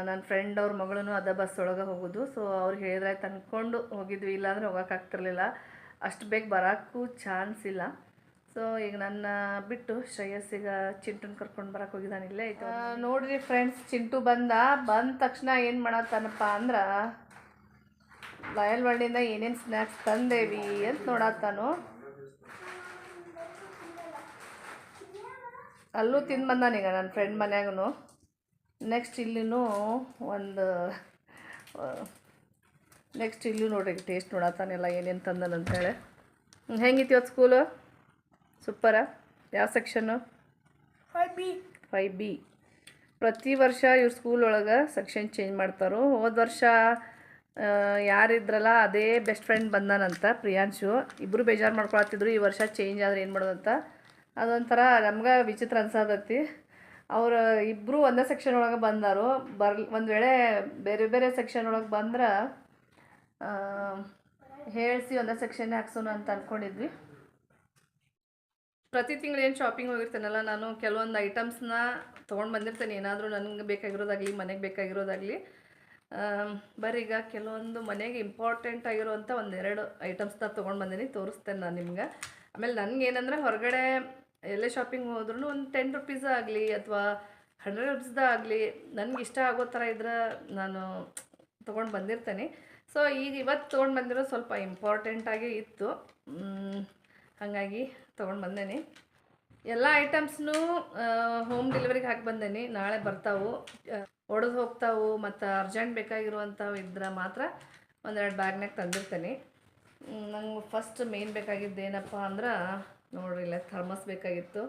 ನನ್ನ ಫ್ರೆಂಡ್ ಅವ್ರ ಮಗಳೂ ಅದ ಬಸ್ ಒಳಗೆ ಹೋಗೋದು. ಸೊ ಅವ್ರು ಹೇಳಿದ್ರೆ ತಂದ್ಕೊಂಡು ಹೋಗಿದ್ವಿ. ಇಲ್ಲಾಂದರೆ ಹೋಗೋಕ್ಕಾಗ್ತಿರ್ಲಿಲ್ಲ ಅಷ್ಟು ಬೇಗ ಬರೋಕ್ಕೂ ಚಾನ್ಸ್ ಇಲ್ಲ. ಸೊ, ಈಗ ನನ್ನ ಬಿಟ್ಟು ಶ್ರೇಯಸ್ ಈಗ ಚಿಂಟುನ ಕರ್ಕೊಂಡು ಬರಕ್ಕೆ ಹೋಗಿದ್ದಾನೆ ಇಲ್ಲೇ. ಆಯ್ತು ನೋಡ್ರಿ ಫ್ರೆಂಡ್ಸ್ ಚಿಂಟು ಬಂದ. ಬಂದ ತಕ್ಷಣ ಏನು ಮಾಡತ್ತಾನಪ್ಪ ಅಂದ್ರೆ ಲಾಯಲ್ವಾಡಿಯಿಂದ ಏನೇನು ಸ್ನ್ಯಾಕ್ಸ್ ತಂದೇವಿ ಅಂತ ನೋಡತ್ತಾನು. ಅಲ್ಲೂ ತಿಂದು ಬಂದಾನೀಗ ನನ್ನ ಫ್ರೆಂಡ್ ಮನ್ಯಾಗೂ ನೆಕ್ಸ್ಟ್ ಇಲ್ಲಿನೂ ಒಂದು ನೆಕ್ಸ್ಟ್ ಇಲ್ಲೂ ನೋಡ್ರಿ ಟೇಸ್ಟ್ ನೋಡತ್ತಾನೆಲ್ಲ ಏನೇನು ತಂದನ ಅಂತೇಳಿ ಹೆಂಗಿತ್ತು ಇವತ್ತು ಸ್ಕೂಲು ಸೂಪರ? ಯಾವ ಸೆಕ್ಷನ್ನು ಫೈ ಬಿ ಪ್ರತಿ ವರ್ಷ ಇವ್ರ ಸ್ಕೂಲ್ ಒಳಗೆ ಸೆಕ್ಷನ್ ಚೇಂಜ್ ಮಾಡ್ತಾರೋ? ಹೋದ ವರ್ಷ ಯಾರಿದ್ರಲ್ಲ ಅದೇ ಬೆಸ್ಟ್ ಫ್ರೆಂಡ್ ಬಂದಾನಂತ ಪ್ರಿಯಾಂಶು. ಇಬ್ಬರು ಬೇಜಾರು ಮಾಡ್ಕೊಳತ್ತಿದ್ರು ಈ ವರ್ಷ ಚೇಂಜ್ ಆದ್ರೆ ಏನು ಮಾಡೋದಂತ ಅದೊಂಥರ ನಮ್ಗೆ ವಿಚಿತ್ರ ಅನ್ಸತೈತಿ. ಅವ್ರು ಇಬ್ಬರು ಒಂದೇ ಸೆಕ್ಷನ್ ಒಳಗೆ ಬಂದರು? ಬರ್ ಒಂದು ವೇಳೆ ಬೇರೆ ಬೇರೆ ಸೆಕ್ಷನ್ ಒಳಗೆ ಬಂದ್ರೆ ಹೇಳಿಸಿ ಒಂದೇ ಸೆಕ್ಷನ್ ಹಾಕ್ಸೋಣ ಅಂತ ಅಂದ್ಕೊಂಡಿದ್ವಿ ಪ್ರತಿ ತಿಂಗಳು ಏನು ಶಾಪಿಂಗ್ ಹೋಗಿರ್ತೇನಲ್ಲ, ನಾನು ಕೆಲವೊಂದು ಐಟಮ್ಸ್ನ ತೊಗೊಂಡು ಬಂದಿರ್ತೇನೆ. ಏನಾದರೂ ನನಗೆ ಬೇಕಾಗಿರೋದಾಗಲಿ, ಮನೆಗೆ ಬೇಕಾಗಿರೋದಾಗಲಿ. ಈಗ ಕೆಲವೊಂದು ಮನೆಗೆ ಇಂಪಾರ್ಟೆಂಟ್ ಆಗಿರುವಂಥ ಒಂದೆರಡು ಐಟಮ್ಸ್ನ ತೊಗೊಂಡು ಬಂದೀನಿ, ತೋರಿಸ್ತೇನೆ ನಾನು ನಿಮ್ಗೆ. ಆಮೇಲೆ ನನಗೆ ಏನಂದರೆ ಹೊರಗಡೆ ಎಲ್ಲೇ ಶಾಪಿಂಗ್ ಹೋದ್ರೂ ಒಂದು ಟೆನ್ ರುಪೀಸ್ ಆಗಲಿ ಅಥವಾ ಹಂಡ್ರೆಡ್ ರುಪೀಸ್ದ ಆಗಲಿ, ನನಗೆ ಇಷ್ಟ ಆಗೋ ಥರ ಇದ್ರೆ ನಾನು ತೊಗೊಂಡು ಬಂದಿರ್ತೇನೆ. ಸೊ ಈಗ ಇವತ್ತು ತೊಗೊಂಡು ಬಂದಿರೋ ಸ್ವಲ್ಪ ಇಂಪಾರ್ಟೆಂಟಾಗಿ ಇತ್ತು. ಹಾಗಾಗಿ ತೊಗೊಂಡು ಬಂದೇನೆ. ಎಲ್ಲ ಐಟಮ್ಸ್ನು ಹೋಮ್ ಡೆಲಿವರಿಗೆ ಹಾಕಿ ಬಂದೇನೆ. ನಾಳೆ ಬರ್ತಾವು. ಒಡೆದು ಹೋಗ್ತಾವು. ಮತ್ತು ಅರ್ಜೆಂಟ್ ಬೇಕಾಗಿರುವಂಥವು ಇದ್ರೆ ಮಾತ್ರ ಒಂದೆರಡು ಬ್ಯಾಗ್ನಾಗ ತಂದಿರ್ತೇನೆ. ನಂಗೆ ಫಸ್ಟ್ ಮೇನ್ ಬೇಕಾಗಿದ್ದು ಏನಪ್ಪ ಅಂದ್ರೆ, ನೋಡ್ರಿ ಇಲ್ಲ ಥರ್ಮಸ್ ಬೇಕಾಗಿತ್ತು.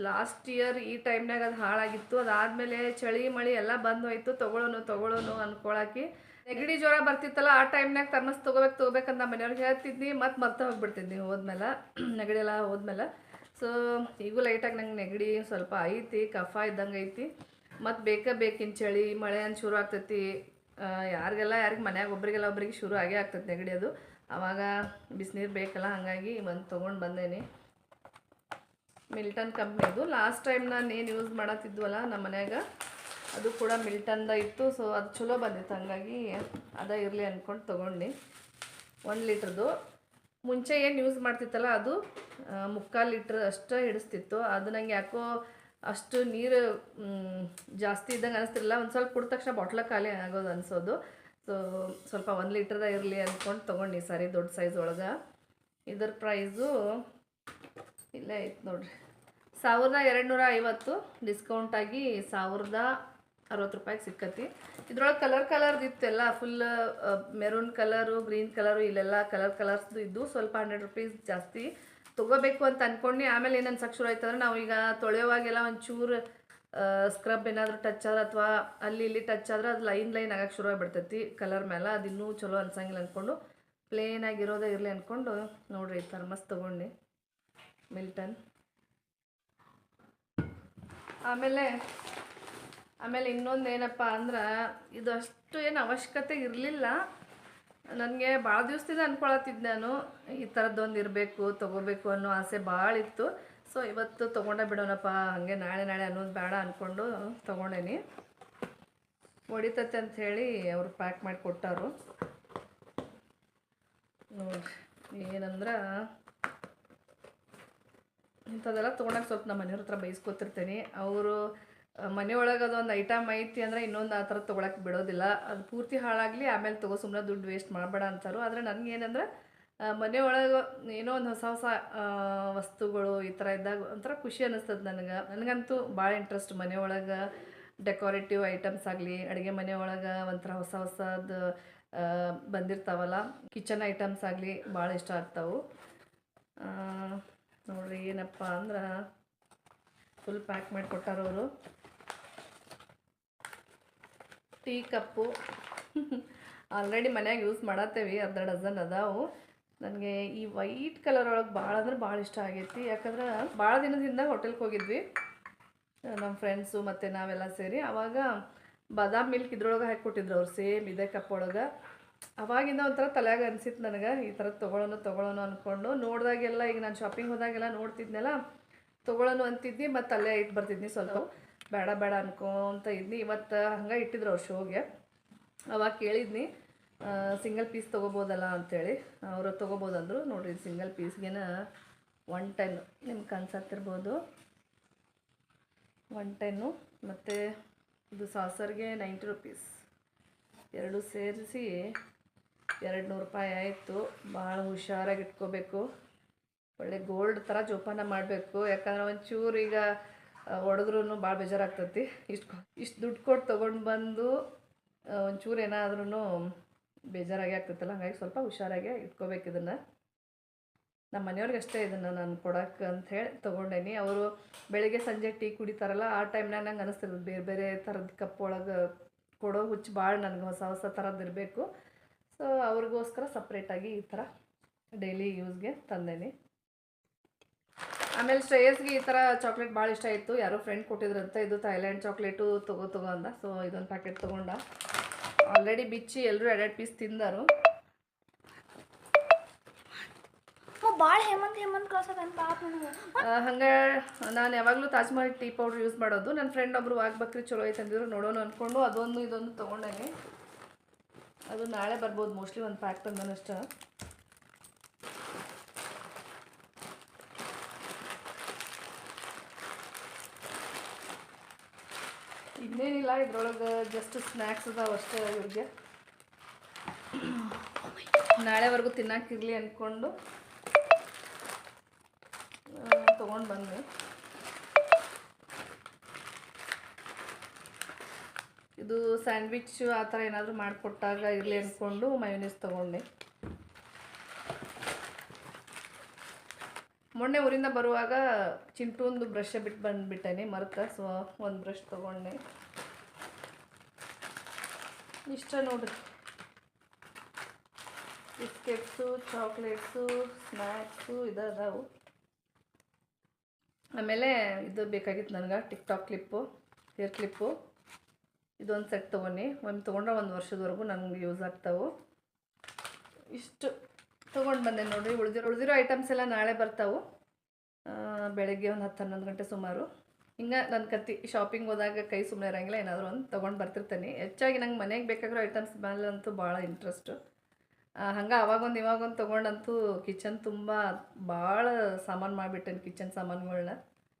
ಲಾಸ್ಟ್ ಇಯರ್ ಈ ಟೈಮ್ನಾಗ ಅದು ಹಾಳಾಗಿತ್ತು. ಅದಾದಮೇಲೆ ಚಳಿ ಮಳಿ ಎಲ್ಲ ಬಂದು ಹೋಯ್ತು. ತೊಗೊಳೋನು ತೊಗೊಳೋನು ಅನ್ಕೊಳಕ್ಕೆ ನೆಗಡಿ ಜ್ವರ ಬರ್ತಿತ್ತಲ್ಲ, ಆ ಟೈಮ್ನಾಗ ಥರ್ಮಸ್ ತೊಗೋಬೇಕು ತೊಗೋಬೇಕಂತ ಮನೆಯವ್ರಿಗೆ ಹೇಳ್ತಿದ್ನಿ, ಮತ್ತು ಮರ್ತ ಹೋಗ್ಬಿಡ್ತಿದ್ನಿ ಹೋದ್ಮೇಲೆ, ನೆಗಡಿ ಎಲ್ಲ ಹೋದ್ಮೇಲೆ. ಸೊ ಈಗೂ ಲೈಟಾಗಿ ನಂಗೆ ನೆಗಡಿ ಸ್ವಲ್ಪ ಐತಿ, ಕಫ ಇದ್ದಂಗೆ ಐತಿ. ಮತ್ತು ಬೇಕೇ ಬೇಕಿನ ಚಳಿ ಮಳೆ ಅಂತ ಶುರು ಆಗ್ತೈತಿ. ಯಾರಿಗೆಲ್ಲ, ಯಾರಿಗೆ ಮನ್ಯಾಗ ಒಬ್ರಿಗೆಲ್ಲ ಒಬ್ರಿಗೆ ಶುರು ಆಗೇ ಆಗ್ತೈತಿ ನೆಗಡಿ ಅದು. ಆವಾಗ ಬಿಸಿನೀರು ಬೇಕಲ್ಲ, ಹಾಗಾಗಿ ಒಂದು ತೊಗೊಂಡು ಬಂದೇನಿ. ಮಿಲ್ಟನ್ ಕಂಪ್ನಿದು ಲಾಸ್ಟ್ ಟೈಮ್ ನಾನು ಏನು ಯೂಸ್ ಮಾಡತ್ತಿದ್ವಲ್ಲ ನಮ್ಮ ಮನ್ಯಾಗ ಅದು ಕೂಡ ಮಿಲ್ಟನ್ದ ಇತ್ತು ಸೊ ಅದು ಚಲೋ ಬಂದಿತ್ತು. ಹಾಗಾಗಿ ಅದ ಇರಲಿ ಅಂದ್ಕೊಂಡು ತೊಗೊಂಡು. ಒಂದು ಲೀಟ್ರದು. ಮುಂಚೆ ಏನು ಯೂಸ್ ಮಾಡ್ತಿತ್ತಲ್ಲ, ಅದು ಮುಕ್ಕಾಲು ಲೀಟ್ರ್ ಅಷ್ಟು ಹಿಡಿಸ್ತಿತ್ತು. ಅದು ನಂಗೆ ಯಾಕೋ ಅಷ್ಟು ನೀರು ಜಾಸ್ತಿ ಇದ್ದಂಗೆ ಅನಿಸ್ತಿರಲಿಲ್ಲ. ಒಂದು ಸ್ವಲ್ಪ ಕುಡಿದ ತಕ್ಷಣ ಬಾಟ್ಲ ಖಾಲಿ ಆಗೋದು ಅನಿಸೋದು. ಸೊ ಸ್ವಲ್ಪ ಒಂದು ಲೀಟ್ರದ ಇರಲಿ ಅಂದ್ಕೊಂಡು ತೊಗೊಂಡು ಸಾರಿ ದೊಡ್ಡ ಸೈಜ್ ಒಳಗೆ. ಇದ್ರ ಪ್ರೈಸು ಇಲ್ಲೇ ಐತೆ ನೋಡಿರಿ. ಸಾವಿರದ ಎರಡು ನೂರ ಐವತ್ತು ಡಿಸ್ಕೌಂಟಾಗಿ ಸಾವಿರದ ಅರವತ್ತು ರೂಪಾಯಿಗೆ ಸಿಕ್ಕತಿ. ಇದ್ರೊಳಗೆ ಕಲರ್ ಕಲರ್ದು ಇತ್ತೆಲ್ಲ full maroon colour green colour ಇಲ್ಲೆಲ್ಲ ಕಲರ್ ಕಲರ್ಸ್ದು ಇದ್ದು ಸ್ವಲ್ಪ ಹಂಡ್ರೆಡ್ ರುಪೀಸ್ ಜಾಸ್ತಿ ತೊಗೋಬೇಕು ಅಂತ ಅಂದ್ಕೊಂಡು ಆಮೇಲೆ ಏನು ಅನ್ಸಕ್ಕೆ ಶುರು ಆಯ್ತಂದ್ರೆ ನಾವು ಈಗ ತೊಳೆಯುವಾಗೆಲ್ಲ ಒಂಚೂರು ಸ್ಕ್ರಬ್ ಏನಾದರೂ ಟಚ್ ಆದ್ರೆ ಅಥವಾ ಅಲ್ಲಿ ಇಲ್ಲಿ ಟಚ್ ಆದರೆ ಅದು ಲೈನ್ ಲೈನ್ ಆಗಕ್ಕೆ ಶುರು ಆಗಿಬಿಡ್ತೈತಿ ಕಲರ್ ಮೇಲೆ ಅದು ಇನ್ನೂ ಚಲೋ ಅನ್ಸಂಗಿಲ್ಲ ಅಂದ್ಕೊಂಡು ಪ್ಲೇನ್ ಆಗಿರೋದೇ ಇರಲಿ ಅಂದ್ಕೊಂಡು ನೋಡ್ರಿ ಈ ಮಸ್ತ್ ತೊಗೊಂಡು. ಮಿಲ್ಟನ್ ಆಮೇಲೆ ಆಮೇಲೆ ಇನ್ನೊಂದು ಏನಪ್ಪ ಅಂದ್ರೆ, ಇದು ಅಷ್ಟು ಏನು ಅವಶ್ಯಕತೆ ಇರಲಿಲ್ಲ. ನನಗೆ ಭಾಳ ದಿವಸದಿಂದ ಅಂದ್ಕೊಳತ್ತಿದ್ದೆ ನಾನು, ಈ ಥರದ್ದೊಂದು ಇರಬೇಕು, ತೊಗೋಬೇಕು ಅನ್ನೋ ಆಸೆ ಭಾಳ ಇತ್ತು. ಸೊ ಇವತ್ತು ತೊಗೊಂಡೆ ಬಿಡೋಣಪ್ಪ, ಹಾಗೆ ನಾಳೆ ನಾಳೆ ಅನ್ನೋದು ಬೇಡ ಅಂದ್ಕೊಂಡು ತೊಗೊಂಡೇನಿ. ಅಂತ ಹೇಳಿ ಅವರು ಪ್ಯಾಕ್ ಮಾಡಿ ಕೊಟ್ಟರು. ಏನಂದ್ರೆ, ಇಂಥದ್ದೆಲ್ಲ ತೊಗೊಂಡಾಗ ಸ್ವಲ್ಪ ನಮ್ಮ ಮನೆಯವ್ರ ಹತ್ರ ಬೈಸ್ಕೊತಿರ್ತೀನಿ. ಅವರು ಮನೆಯೊಳಗೆ ಅದೊಂದು ಐಟಮ್ ಐತಿ ಅಂದರೆ ಇನ್ನೊಂದು ಆ ಥರ ತೊಗೊಳಕ್ಕೆ ಬಿಡೋದಿಲ್ಲ. ಅದು ಪೂರ್ತಿ ಹಾಳಾಗಲಿ, ಆಮೇಲೆ ತಗೋ ಸುಮ್ಮನೆ ದುಡ್ಡು ವೇಸ್ಟ್ ಮಾಡಬೇಡ ಅಂತಾರು. ಆದರೆ ನನಗೇನಂದ್ರೆ ಮನೆಯೊಳಗೆ ಏನೋ ಒಂದು ಹೊಸ ಹೊಸ ವಸ್ತುಗಳು ಈ ಥರ ಇದ್ದಾಗ ಒಂಥರ ಖುಷಿ ಅನ್ನಿಸ್ತದೆ ನನಗೆ. ನನಗಂತೂ ಭಾಳ ಇಂಟ್ರೆಸ್ಟ್ ಮನೆಯೊಳಗೆ ಡೆಕೋರೇಟಿವ್ ಐಟಮ್ಸ್ ಆಗಲಿ, ಅಡುಗೆ ಮನೆಯೊಳಗೆ ಒಂಥರ ಹೊಸ ಹೊಸದು ಬಂದಿರ್ತಾವಲ್ಲ ಕಿಚನ್ ಐಟಮ್ಸ್ ಆಗಲಿ ಭಾಳ ಇಷ್ಟ ಆಗ್ತಾವೆ. ನೋಡಿರಿ ಏನಪ್ಪ ಅಂದ್ರೆ ಫುಲ್ ಪ್ಯಾಕ್ ಮಾಡಿ ಕೊಟ್ಟಾರವರು ಟೀ ಕಪ್ಪು. ಆಲ್ರೆಡಿ ಮನ್ಯಾಗ ಯೂಸ್ ಮಾಡತ್ತೇವಿ, ಅರ್ಧ ಡಜನ್ ಅದಾವು. ನನಗೆ ಈ ವೈಟ್ ಕಲರ್ ಒಳಗೆ ಭಾಳ ಅಂದ್ರೆ ಭಾಳ ಇಷ್ಟ ಆಗೈತಿ. ಯಾಕಂದ್ರೆ ಭಾಳ ದಿನದಿಂದ ಹೋಟೆಲ್ಗೆ ಹೋಗಿದ್ವಿ. ನಮ್ಮ ಫ್ರೆಂಡ್ಸು ಮತ್ತು ನಾವೆಲ್ಲ ಸೇರಿ. ಆವಾಗ ಬಾದಾಮ್ ಮಿಲ್ಕ್ ಇದ್ರೊಳಗೆ ಹಾಕಿ ಕೊಟ್ಟಿದ್ರು ಅವ್ರು, ಸೇಮ್ ಇದೇ ಕಪ್ ಒಳಗೆ. ಅವಾಗಿಂದ ಒಂಥರ ತಲೆಯಾಗ ಅನ್ಸಿತ್ತು ನನಗೆ, ಈ ಥರ ತೊಗೊಳೋನು ತೊಗೊಳೋಣ ಅಂದ್ಕೊಂಡು ನೋಡಿದಾಗೆಲ್ಲ, ಈಗ ನಾನು ಶಾಪಿಂಗ್ ಹೋದಾಗೆಲ್ಲ ನೋಡ್ತಿದ್ನಲ್ಲ, ತೊಗೊಳೋನು ಅಂತಿದ್ನಿ ಮತ್ತು ಅಲ್ಲೇ ಇಟ್ಟು ಬರ್ತಿದ್ನಿ ಸ್ವಲ್ಪ. ಬೇಡ ಬೇಡ ಅನ್ಕೊಂತ ಇದ್ನಿ. ಇವತ್ತು ಹಂಗೆ ಇಟ್ಟಿದ್ರು ಅವ್ರ ಶೋಗೆ. ಅವಾಗ ಕೇಳಿದ್ನಿ ಸಿಂಗಲ್ ಪೀಸ್ ತೊಗೋಬೋದಲ್ಲ ಅಂತೇಳಿ. ಅವರು ತೊಗೋಬೋದಂದ್ರು. ನೋಡ್ರಿ ಸಿಂಗಲ್ ಪೀಸ್ಗೆನ ಒನ್ ಟೆನ್ ನಿಮ್ಗೆ ಕನ್ಸತ್ತಿರ್ಬೋದು. ಒನ್ ಟೆನ್ನು ಮತ್ತು ಇದು ಸಾಸರ್ಗೆ ನೈಂಟಿ ರುಪೀಸ್ ಎರಡು ಸೇರಿಸಿ ಎರಡು ನೂರು ರೂಪಾಯಿ ಆಯಿತು. ಭಾಳ ಹುಷಾರಾಗಿ ಇಟ್ಕೋಬೇಕು. ಒಳ್ಳೆ ಗೋಲ್ಡ್ ಥರ ಜೋಪಾನ ಮಾಡಬೇಕು. ಯಾಕಂದ್ರೆ ಒಂಚೂರು ಈಗ ಹೊಡೆದ್ರೂ ಭಾಳ ಬೇಜಾರಾಗ್ತತಿ. ಇಷ್ಟು ಇಷ್ಟು ದುಡ್ಡು ಕೊಟ್ಟು ತೊಗೊಂಡು ಬಂದು ಒಂಚೂರು ಏನಾದ್ರೂ ಬೇಜಾರಾಗಿ ಆಗ್ತೈತಲ್ಲ, ಹಾಗಾಗಿ ಸ್ವಲ್ಪ ಹುಷಾರಾಗೆ ಇಟ್ಕೋಬೇಕು ಇದನ್ನು. ನಮ್ಮ ಮನೆಯವ್ರಿಗೆ ಅಷ್ಟೇ ಇದನ್ನು ನಾನು ಕೊಡೋಕೆ ಹೇಳಿ ತೊಗೊಂಡೇನಿ. ಅವರು ಬೆಳಿಗ್ಗೆ ಸಂಜೆ ಟೀ ಕುಡಿತಾರಲ್ಲ, ಆ ಟೈಮ್ನಾಗ ನಂಗೆ ಅನಿಸ್ತಿರ್ತದೆ ಬೇರೆ ಬೇರೆ ಥರದ ಕಪ್ ಒಳಗೆ ಕೊಡೋ ಹುಚ್ಚು ಭಾಳ ನನಗೆ ಹೊಸ ಹೊಸ ಥರದ್ದು ಇರಬೇಕು. ಸೊ ಅವ್ರಿಗೋಸ್ಕರ ಸಪ್ರೇಟಾಗಿ ಈ ಥರ ಡೈಲಿ ಯೂಸ್ಗೆ ತಂದೇನಿ. ಆಮೇಲೆ ಶ್ರೇಯಸ್ಗೆ ಈ ಥರ ಚಾಕ್ಲೇಟ್ ಭಾಳ ಇಷ್ಟ ಆಯಿತು ಯಾರೋ ಫ್ರೆಂಡ್ ಕೊಟ್ಟಿದ್ರಂತ ಇದು ಥೈಲ್ಯಾಂಡ್ ಚಾಕ್ಲೇಟು ತಗೋ ತಗೋ ಅಂದ. ಸೊ ಇದೊಂದು ಪ್ಯಾಕೆಟ್ ತೊಗೊಂಡ. ಆಲ್ರೆಡಿ ಬಿಚ್ಚಿ ಎಲ್ಲರೂ ಎರಡೆರಡು ಪೀಸ್ ತಿಂದರು. ಭಾಳ ಹೇಮಂತ್ ಹೇಮಂತ್ ಕಳ್ಸೋದನ್ ಪಾಪ ನನಗೆ. ಹಂಗೆ ನಾನು ಯಾವಾಗಲೂ Taj Mahal tea powder use ಮಾಡೋದು. ನನ್ನ ಫ್ರೆಂಡ್ ಒಬ್ರು ವಾಗ್ಬೇಕ್ರಿ ಚಲೋ ಐತೆ ಅಂದಿದ್ರು ನೋಡೋಣ ಅಂದ್ಕೊಂಡು ಅದೊಂದು ಇದೊಂದು ತೊಗೊಂಡೇನಿ. ಅದು ನಾಳೆ ಬರ್ಬೋದು ಮೋಸ್ಟ್ಲಿ ಒಂದು ಪ್ಯಾಕ್ ತಂದನಷ್ಟ. ಇನ್ನೇನಿಲ್ಲ, ಇದ್ರೊಳಗೆ ಜಸ್ಟ್ ಸ್ನ್ಯಾಕ್ಸ್ ಅದಾವ ಅಷ್ಟೇ ಇವ್ರಿಗೆ. ನಾಳೆವರೆಗೂ ತಿನ್ನೋಕ್ಕಿರಲಿ ಅಂದ್ಕೊಂಡು ತೊಗೊಂಡು ಬಂದೆ ಇದು ಸ್ಯಾಂಡ್ವಿಚ್ ಆ ಥರ ಏನಾದರೂ ಮಾಡಿಕೊಟ್ಟಾಗ ಇರಲಿ ಅಂದ್ಕೊಂಡು ಮಯೋನೀಸ್ ತೊಗೊಂಡೆ. ಮೊನ್ನೆ ಊರಿಂದ ಬರುವಾಗ ಚಿಂಟುಂದು ಬ್ರಷ್ ಬಿಟ್ಟು ಬಂದುಬಿಟ್ಟೇನೆ ಮರ್ತ ಸೊ ಒಂದು ಬ್ರಷ್ ತೊಗೊಂಡೆ. ಇಷ್ಟ ನೋಡಿ. ಬಿಸ್ಕೆಟ್ಸು ಚಾಕ್ಲೇಟ್ಸು ಸ್ನ್ಯಾಕ್ಸು ಇದು ಅದಾವು ಆಮೇಲೆ ಇದು ಬೇಕಾಗಿತ್ತು ನನಗೆ tick talk clip hair clip ಇದೊಂದು ಸೆಟ್ ತೊಗೊಂಡು. ಒಮ್ಮೆ ತೊಗೊಂಡ್ರೆ ಒಂದು ವರ್ಷದವರೆಗೂ ನನಗೆ ಯೂಸ್ ಆಗ್ತಾವೆ. ಇಷ್ಟು. ತೊಗೊಂಡು ಬಂದೆ ನೋಡಿರಿ. ಉಳಿದಿರೋ ಉಳಿದಿರೋ ಐಟಮ್ಸ್ ಎಲ್ಲ ನಾಳೆ ಬರ್ತಾವೆ. ಬೆಳಗ್ಗೆ ಒಂದು ಹತ್ತು ಹನ್ನೊಂದು ಗಂಟೆ ಸುಮಾರು. ಹಿಂಗೆ ನನ್ನ ಕತ್ತಿ ಶಾಪಿಂಗ್ ಹೋದಾಗ ಕೈ ಸುಮ್ಮನೆ ಇರೋಂಗಿಲ್ಲ, ಏನಾದರೂ ಒಂದು ತೊಗೊಂಡು ಬರ್ತಿರ್ತೀನಿ. ಹೆಚ್ಚಾಗಿ ನಂಗೆ ಮನೆಗೆ ಬೇಕಾಗಿರೋ ಐಟಮ್ಸ್ ಮೇಲೆ ಅಂತೂ ಭಾಳ ಇಂಟ್ರೆಸ್ಟು ಹಂಗೆ ಅವಾಗೊಂದು ಇವಾಗೊಂದು ತೊಗೊಂಡಂತೂ ಕಿಚನ್ ತುಂಬ ಭಾಳ ಸಾಮಾನು ಮಾಡಿಬಿಟ್ಟೇನೆ ಕಿಚನ್ ಸಾಮಾನುಗಳ್ನ.